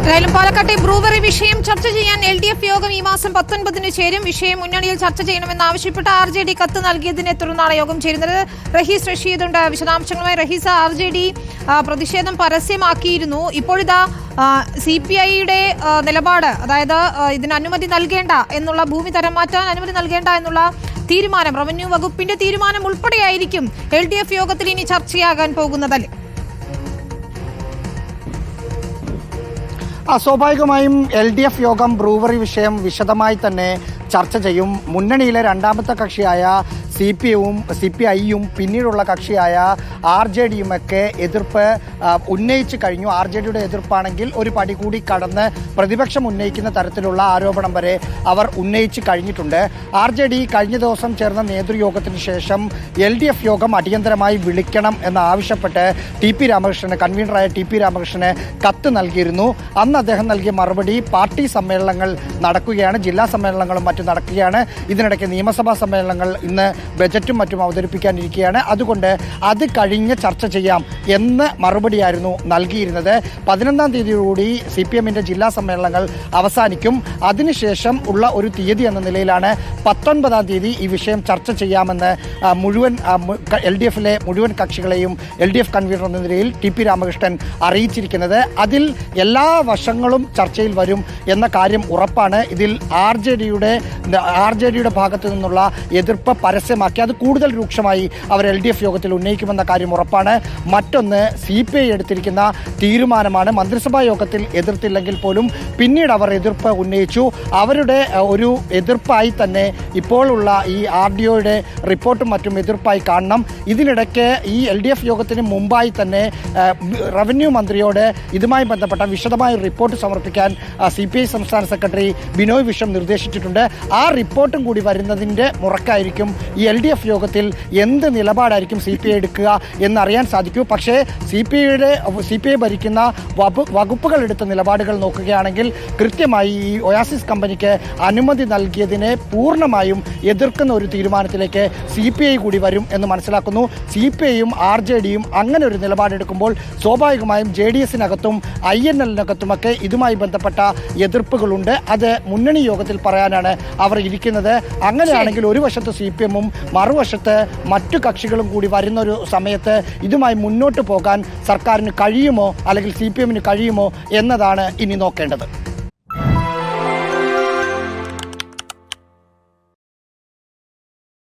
ഏതായാലും പാലക്കാട്ടെ ബ്രൂവറി വിഷയം ചർച്ച ചെയ്യാൻ എൽ ഡി എഫ് യോഗം ഈ മാസം പത്തൊൻപതിന് ചേരും. വിഷയം മുന്നണിയിൽ ചർച്ച ചെയ്യണമെന്ന് ആവശ്യപ്പെട്ട് ആർ ജെ ഡി കത്ത് നൽകിയതിനെ തുടർന്നാണ് യോഗം ചേരുന്നത്. റഹീസ് റഷീദുണ്ട്. വിശദാംശങ്ങളുമായി റഹീസ് ആർ ജെ ഡി പ്രതിഷേധം പരസ്യമാക്കിയിരുന്നു. ഇപ്പോഴിതാ സി പി ഐയുടെ നിലപാട് അതായത് ഇതിന് അനുമതി നൽകേണ്ട എന്നുള്ള ഭൂമി തരം മാറ്റാൻ അനുമതി നൽകേണ്ട എന്നുള്ള തീരുമാനം റവന്യൂ വകുപ്പിന്റെ തീരുമാനം ഉൾപ്പെടെയായിരിക്കും എൽ ഡി എഫ് യോഗത്തിൽ ഇനി ചർച്ചയാകാൻ പോകുന്നതല്ലേ സ്വാഭാവികമായും എൽ ഡി എഫ് യോഗം ബ്രൂവറി വിഷയം വിശദമായി തന്നെ ചർച്ച ചെയ്യും. മുന്നണിയിലെ രണ്ടാമത്തെ കക്ഷിയായ സി പി എവും സി പി ഐയും പിന്നീടുള്ള കക്ഷിയായ ആർ ജെ ഡിയും ഒക്കെ എതിർപ്പ് ഉന്നയിച്ചു കഴിഞ്ഞു. ആർ ജെ ഡിയുടെ എതിർപ്പാണെങ്കിൽ ഒരു പടി കൂടി കടന്ന് പ്രതിപക്ഷം ഉന്നയിക്കുന്ന തരത്തിലുള്ള ആരോപണം വരെ അവർ ഉന്നയിച്ചു കഴിഞ്ഞിട്ടുണ്ട്. ആർ ജെ ഡി കഴിഞ്ഞ ദിവസം ചേർന്ന നേതൃയോഗത്തിന് ശേഷം എൽ ഡി എഫ് യോഗം അടിയന്തരമായി വിളിക്കണം എന്ന് ആവശ്യപ്പെട്ട് ടി പി രാമകൃഷ്ണന് കൺവീനറായ ടി പി രാമകൃഷ്ണന് കത്ത് നൽകിയിരുന്നു. അന്ന് അദ്ദേഹം നൽകിയ മറുപടി പാർട്ടി സമ്മേളനങ്ങൾ നടക്കുകയാണ് ജില്ലാ സമ്മേളനങ്ങളും മറ്റും നടക്കുകയാണ്. ഇതിനിടയ്ക്ക് നിയമസഭാ സമ്മേളനങ്ങൾ ഇന്ന് ബജറ്റും മറ്റും അവതരിപ്പിക്കാനിരിക്കുകയാണ്. അതുകൊണ്ട് അത് കഴിഞ്ഞ് ചർച്ച ചെയ്യാം എന്ന് മറുപടിയായിരുന്നു നൽകിയിരുന്നത്. പതിനൊന്നാം തീയതിയോടുകൂടി സി പി എമ്മിന്റെ ജില്ലാ സമ്മേളനങ്ങൾ അവസാനിക്കും. അതിനുശേഷം ഉള്ള ഒരു തീയതി എന്ന നിലയിലാണ് പത്തൊൻപതാം തീയതി ഈ വിഷയം ചർച്ച ചെയ്യാമെന്ന് മുഴുവൻ എൽ ഡി എഫിലെ മുഴുവൻ കക്ഷികളെയും എൽ ഡി എഫ് കൺവീനർ എന്ന നിലയിൽ ടി പി രാമകൃഷ്ണൻ അറിയിച്ചിരിക്കുന്നത്. അതിൽ എല്ലാ വശങ്ങളും ചർച്ചയിൽ വരും എന്ന കാര്യം ഉറപ്പാണ്. ഇതിൽ ആർ ജെ ഡിയുടെ ആർ ജെ ഡിയുടെ ഭാഗത്തു നിന്നുള്ള എതിർപ്പ് പരസ്യമാക്കി അത് കൂടുതൽ രൂക്ഷമായി അവർ എൽ ഡി എഫ് യോഗത്തിൽ ഉന്നയിക്കുമെന്ന കാര്യം ഉറപ്പാണ്. മറ്റൊന്ന് സി പി ഐ എടുത്തിരിക്കുന്ന തീരുമാനമാണ്. മന്ത്രിസഭാ യോഗത്തിൽ എതിർത്തില്ലെങ്കിൽ പോലും പിന്നീട് അവർ എതിർപ്പ് ഉന്നയിച്ചു. അവരുടെ ഒരു എതിർപ്പായി തന്നെ ഇപ്പോഴുള്ള ഈ ആർ ഡി ഒയുടെ റിപ്പോർട്ടും മറ്റും എതിർപ്പായി കാണണം. ഇതിനിടയ്ക്ക് ഈ എൽ ഡി എഫ് യോഗത്തിന് മുമ്പായി തന്നെ റവന്യൂ മന്ത്രിയോട് ഇതുമായി ബന്ധപ്പെട്ട വിശദമായ റിപ്പോർട്ട് സമർപ്പിക്കാൻ സി പി ഐ സംസ്ഥാന സെക്രട്ടറി ബിനോയ് വിശ്വം നിർദ്ദേശിച്ചിട്ടുണ്ട്. ആ റിപ്പോർട്ടും കൂടി വരുന്നതിന്റെ മുറക്കായിരിക്കും എൽ ഡി എഫ് യോഗത്തിൽ എന്ത് നിലപാടായിരിക്കും സി പി ഐ എടുക്കുക എന്നറിയാൻ സാധിക്കൂ. പക്ഷേ സി പി ഐയുടെ സി പി ഐ ഭരിക്കുന്ന വകു വകുപ്പുകൾ എടുത്ത നിലപാടുകൾ നോക്കുകയാണെങ്കിൽ കൃത്യമായി ഈ ഒയാസിസ് കമ്പനിക്ക് അനുമതി നൽകിയതിനെ പൂർണമായും എതിർക്കുന്ന ഒരു തീരുമാനത്തിലേക്ക് സി പി ഐ കൂടി വരും എന്ന് മനസ്സിലാക്കുന്നു. സി പി ഐയും ആർ ജെ ഡിയും അങ്ങനെ ഒരു നിലപാടെടുക്കുമ്പോൾ സ്വാഭാവികമായും ജെ ഡി എസിനകത്തും ഐ എൻ എല്ലിനകത്തുമൊക്കെ ഇതുമായി ബന്ധപ്പെട്ട എതിർപ്പുകളുണ്ട്. അത് മുന്നണി യോഗത്തിൽ പറയാനാണ് അവർ ഇരിക്കുന്നത്. അങ്ങനെയാണെങ്കിൽ ഒരു വശത്ത് സി പി എമ്മും മറുവശത്ത് മറ്റു കക്ഷികളും കൂടി വരുന്ന ഒരു സമയത്ത് ഇതുമായി മുന്നോട്ട് പോകാൻ സർക്കാരിന് കഴിയുമോ അല്ലെങ്കിൽ സി കഴിയുമോ എന്നതാണ് ഇനി നോക്കേണ്ടത്.